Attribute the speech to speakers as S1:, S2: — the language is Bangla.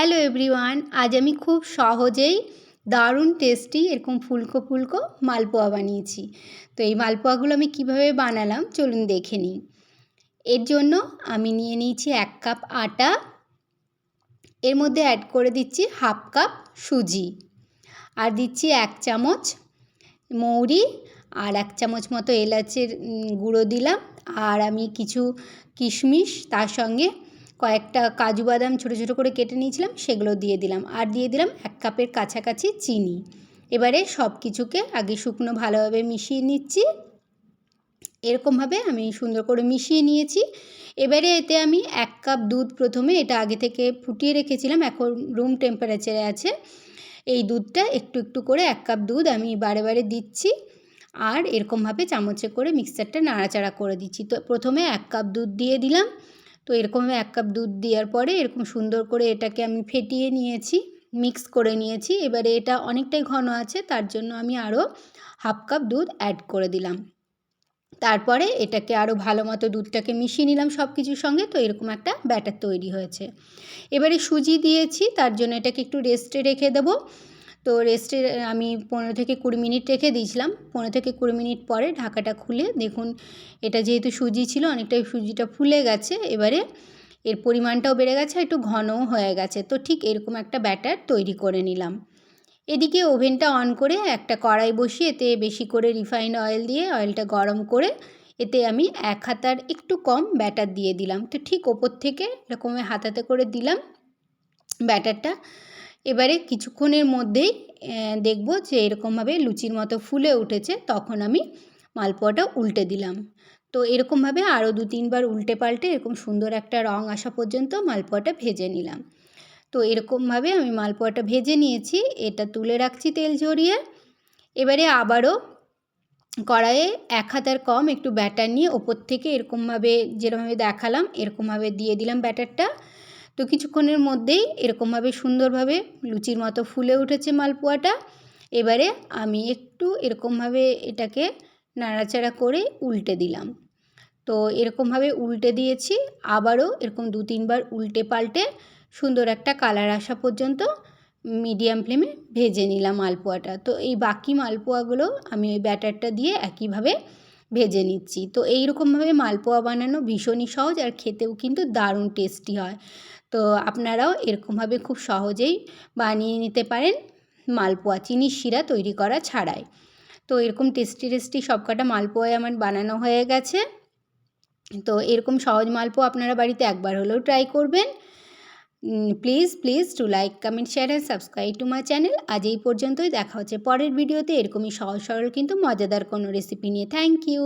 S1: হ্যালো এভরিওয়ান আজ আমি খুব সহজেই দারুণ টেস্টি এরকম ফুলকো ফুলকো মালপোয়া বানিয়েছি। তো এই মালপোয়াগুলো আমি কীভাবে বানালাম চলুন দেখে নিই। এর জন্য আমি নিয়ে নিয়েছি এক কাপ আটা। এর মধ্যে অ্যাড করে দিচ্ছি হাফ কাপ সুজি। আর দিচ্ছি এক চামচ মৌরি আর এক চামচ মতো এলাচের গুঁড়ো দিলাম। আর আমি কিছু কিশমিশ তার সঙ্গে কয়েকটা কাজু বাদাম ছোটো ছোটো করে কেটে নিয়েছিলাম, সেগুলো দিয়ে দিলাম। আর দিয়ে দিলাম এক কাপের কাছাকাছি চিনি। এবারে সব কিছুকে আগে শুকনো ভালোভাবে মিশিয়ে নিচ্ছি। এরকমভাবে আমি সুন্দর করে মিশিয়ে নিয়েছি। এবারে এতে আমি এক কাপ দুধ প্রথমে, এটা আগে থেকে ফুটিয়ে রেখেছিলাম, এখন রুম টেম্পারেচারে আছে। এই দুধটা একটু একটু করে এক কাপ দুধ আমি বারে বারে দিচ্ছি। আর এরকমভাবে চামচে করে মিক্সারটা নাড়াচাড়া করে দিচ্ছি। তো প্রথমে এক কাপ দুধ দিয়ে দিলাম। তো এরকম এক কাপ দুধ দেওয়ার পরে এরকম সুন্দর করে এটাকে আমি ফেটিয়ে নিয়েছি মিক্স করে নিয়েছি। এবারে এটা অনেকটাই ঘন আছে, তার জন্য আমি আরও হাফ কাপ দুধ অ্যাড করে দিলাম। তারপরে এটাকে আরও ভালো মতো দুধটাকে মিশিয়ে নিলাম সব কিছুর সঙ্গে, তো এরকম একটা ব্যাটার তৈরি হয়েছে। এবারে সুজি দিয়েছি, তার জন্য এটাকে একটু রেস্টে রেখে দেবো। তো রেস্টে আমি পনেরো থেকে কুড়ি মিনিট রেখে দিয়েছিলাম। পনেরো থেকে কুড়ি মিনিট পরে ঢাকাটা খুলে দেখুন, এটা যেহেতু সুজি ছিল, অনেকটাই সুজিটা ফুলে গেছে। এবারে এর পরিমাণটাও বেড়ে গেছে একটু ঘনও হয়ে গেছে। তো ঠিক এরকম একটা ব্যাটার তৈরি করে নিলাম। এদিকে ওভেনটা অন করে একটা কড়াই বসিয়ে, এতে বেশি করে রিফাইন্ড অয়েল দিয়ে অয়েলটা গরম করে, এতে আমি এক হাতার একটু কম ব্যাটার দিয়ে দিলাম। তো ঠিক ওপর থেকে এরকম হাতাতে করে দিলাম ব্যাটারটা। এবারে কিছুক্ষণের মধ্যেই দেখব যে এরকমভাবে লুচির মতো ফুলে উঠেছে, তখন আমি মালপোয়াটা উল্টে দিলাম। তো এরকমভাবে আরও দু তিনবার উল্টে পাল্টে এরকম সুন্দর একটা রং আসা পর্যন্ত মালপোয়াটা ভেজে নিলাম। তো এরকমভাবে আমি মালপোয়াটা ভেজে নিয়েছি, এটা তুলে রাখছি তেল ঝরিয়ে। এবারে আবারও কড়াইয়ে এক হাতার কম একটু ব্যাটার নিয়ে ওপর থেকে এরকমভাবে যেরকমভাবে দেখালাম, এরকমভাবে দিয়ে দিলাম ব্যাটারটা। তো কিছুক্ষণের মধ্যেই এরকমভাবে সুন্দরভাবে লুচির মতো ফুলে উঠেছে মালপোয়াটা। এবারে আমি একটু এরকমভাবে এটাকে নাড়াচাড়া করে উল্টে দিলাম। তো এরকমভাবে উল্টে দিয়েছি, আবারও এরকম দু তিনবার উল্টে পাল্টে সুন্দর একটা কালার আসা পর্যন্ত মিডিয়াম ফ্লেমে ভেজে নিলাম মালপোয়াটা। তো এই বাকি মালপোয়াগুলো আমি ওই ব্যাটারটা দিয়ে একইভাবে ভেজে নিচ্ছি। তো এইরকমভাবে মালপোয়া বানানো ভীষণই সহজ আর খেতেও কিন্তু দারুণ টেস্টি হয়। তো আপনারাও এরকমভাবে খুব সহজেই বানিয়ে নিতে পারেন মালপোয়া চিনির শিরা তৈরি করা ছাড়াই। তো এরকম টেস্টি টেস্টি সবকটা মালপোয়াই আমার বানানো হয়ে গেছে। তো এরকম সহজ মালপোয়া আপনারা বাড়িতে একবার হলেও ট্রাই করবেন। Please please to like comment share and subscribe to my channel আজ এই পর্যন্তই। দেখা হচ্ছে পরের ভিডিওতে এরকমই সহজ সরল কিন্তু মজাদার কোনো রেসিপি নিয়ে। Thank you